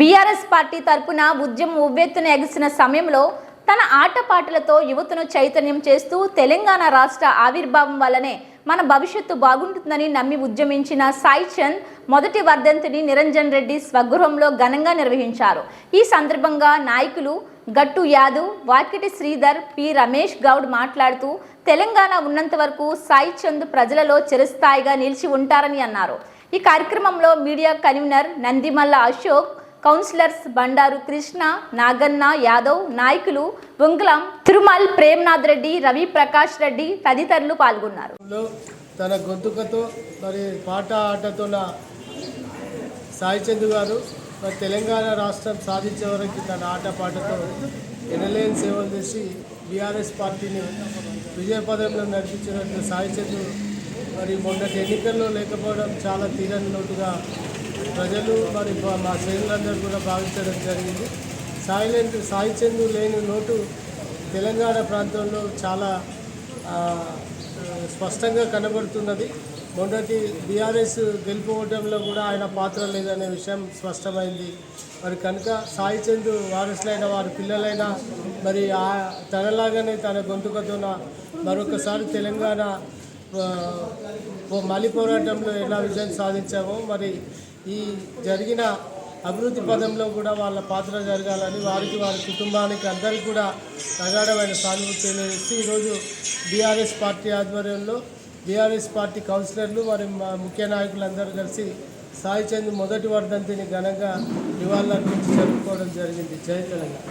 BRS party తరపున ఉద్యమం ఉవ్వెత్తున ఎగిసిన సమయంలో తన ఆటపాటలతో యువతను చైతన్యం చేస్తూ తెలంగాణ రాష్ట్ర ఆవిర్భావం వల్లనే మన భవిష్యత్తు బాగుంటుందని నమ్మి ఉద్యమించిన సాయి చంద్ మొదటి వర్ధంతిని నిరంజన్ రెడ్డి స్వగృహంలో ఘనంగా నిర్వహించారు. ఈ సందర్భంగా నాయకులు గట్టు యాదవ్ వాకిటి శ్రీధర్ పి రమేష్ గౌడ్ మాట్లాడుతూ తెలంగాణ ఉన్నంత వరకు సాయి చంద్ ప్రజలలో చిరస్థాయిగా నిలిచి ఉంటారని అన్నారు. ఈ కార్యక్రమంలో media convener Nandimalla Ashok councillors Bandaru Krishna Naganna Yadav నాయకులు ఉంగలం తిరుమల్ ప్రేమ్నాథ్ రెడ్డి రవి ప్రకాష్ రెడ్డి తదితరులు పాల్గొన్నారు. తన గొంతుకతో మరి పాట ఆటతో సాయి చందు గారు మరి తెలంగాణ రాష్ట్రం సాధించే వరకు తన ఆట పాటతో ఎనలేని సేవలు చేసి బీఆర్ఎస్ పార్టీని విజయపదంలో నడిపించినట్టు సాయి చందు మరి మొన్నటి ఎన్నికల్లో లేకపోవడం చాలా తీరని లోటుగా ప్రజలు మరి మా- మా శ్రేణులందరూ కూడా భావించడం జరిగింది. సాయిలెంట్ సాయి చందు లేని లోటు తెలంగాణ ప్రాంతంలో చాలా స్పష్టంగా కనబడుతున్నది. మొదటి బీఆర్ఎస్ గెలుపుకోవడంలో కూడా ఆయన పాత్ర లేదనే విషయం స్పష్టమైంది. మరి కనుక సాయి చందు వారసులైన వారి పిల్లలైనా మరి ఆ తనలాగానే తన గొంతుకతోన మరొకసారి తెలంగాణ మలి పోరాటంలో ఎలా విజయం సాధించామో మరి ఈ జరిగిన అభివృద్ధి పదంలో కూడా వాళ్ళ పాత్ర జరగాలని వారికి వారి కుటుంబానికి అందరికీ కూడా ప్రగాఢమైన సానుభూతి తెలియజేసి ఈరోజు బీఆర్ఎస్ పార్టీ ఆధ్వర్యంలో బీఆర్ఎస్ పార్టీ కౌన్సిలర్లు మరి మా ముఖ్య నాయకులందరూ కలిసి సాయి చంద్ మొదటి వర్ధంతిని ఘనంగా నివాళులర్పించి జరుపుకోవడం జరిగింది. జై తెలంగాణ.